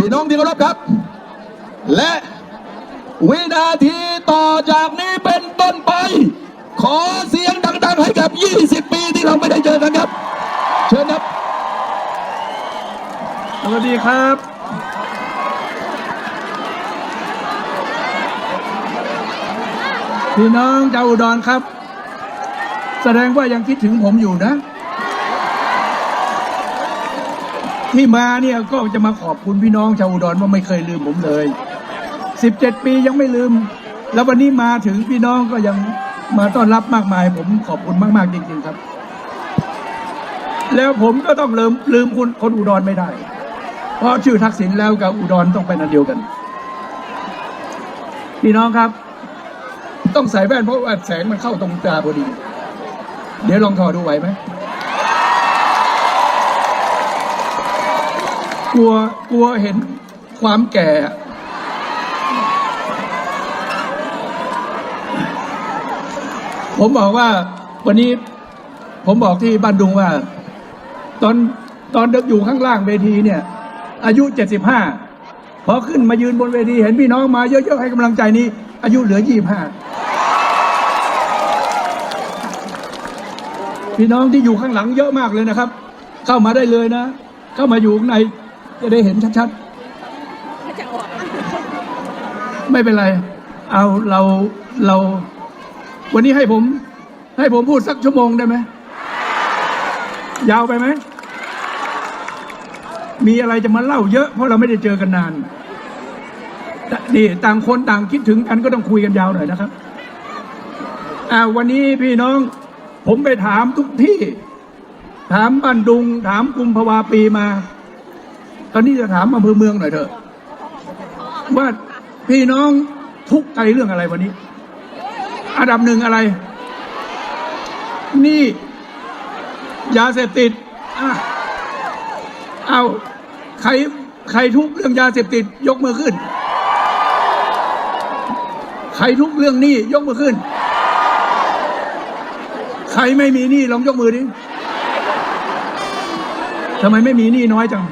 พี่น้องที่เคารพครับ และวินาทีต่อจากนี้เป็นต้นไป ขอเสียงดังๆให้กับ 20 ปีที่เราไม่ได้เจอกันครับ เชิญครับ สวัสดีครับ พี่น้องชาวอุดรครับ แสดงว่ายังคิดถึงผมอยู่นะ ที่มาเนี่ยก็จะมาขอบคุณพี่น้องชาวอุดรว่าไม่เคยลืมผมเลย 17 ปียังไม่ลืม แล้ววันนี้มาถึงพี่น้องก็ยังมาต้อนรับมากมาย ผมขอบคุณมาก ๆ จริง ๆครับ แล้วผมก็ต้องลืมลืมคุณคนอุดรไม่ได้ เพราะชื่อทักษิณแล้วกับอุดรต้องเป็นอันเดียวกัน พี่น้องครับ ต้องใส่แว่นเพราะว่าแสงมันเข้าตรงตาพอดี เดี๋ยวลองถอดดูไหวไหม กลัวกลัวเห็นความแก่ ผมบอกว่า วันนี้ ผมบอกที่บ้านดุงว่า ตอนตอนเด็กอยู่ข้างล่างเวทีเนี่ย อายุเจ็ดสิบห้าพอขึ้นมายืนบนเวที เห็นพี่น้องมาเยอะๆให้กำลังใจนี้ อายุเหลือยี่ห้าพี่น้องที่อยู่ข้างหลังเยอะมากเลยนะครับ เข้ามาได้เลยนะ เข้ามาอยู่ข้างใน จะได้เห็นชัดๆ ไม่เป็นไร เอาเราเรา วันนี้ให้ผม ให้ผมพูดสักชั่วโมงได้ไหม ยาวไปไหม มีอะไรจะมาเล่าเยอะ เพราะเราไม่ได้เจอกันนาน นี่ต่างคนต่างคิดถึงกันก็ต้องคุยกันยาวหน่อยนะครับอ่าวันนี้พี่น้อง ผมไปถามทุกที่ ถามบ้านดุง ถามกุมภาวาปีมา ตอนนี้จะถามอำเภอเมืองหน่อยเถอะ ว่าพี่น้องทุกข์ใจเรื่องอะไรวันนี้ อันดับหนึ่งอะไร นี่ ยาเสพติดอะเอาใครใครทุกข์เรื่องยาเสพติด ยกมือขึ้น ใครทุกข์เรื่องหนี้ยกมือขึ้น ใครไม่มีหนี้ลองยกมือดิทำไมไม่มีหนี้น้อยจัง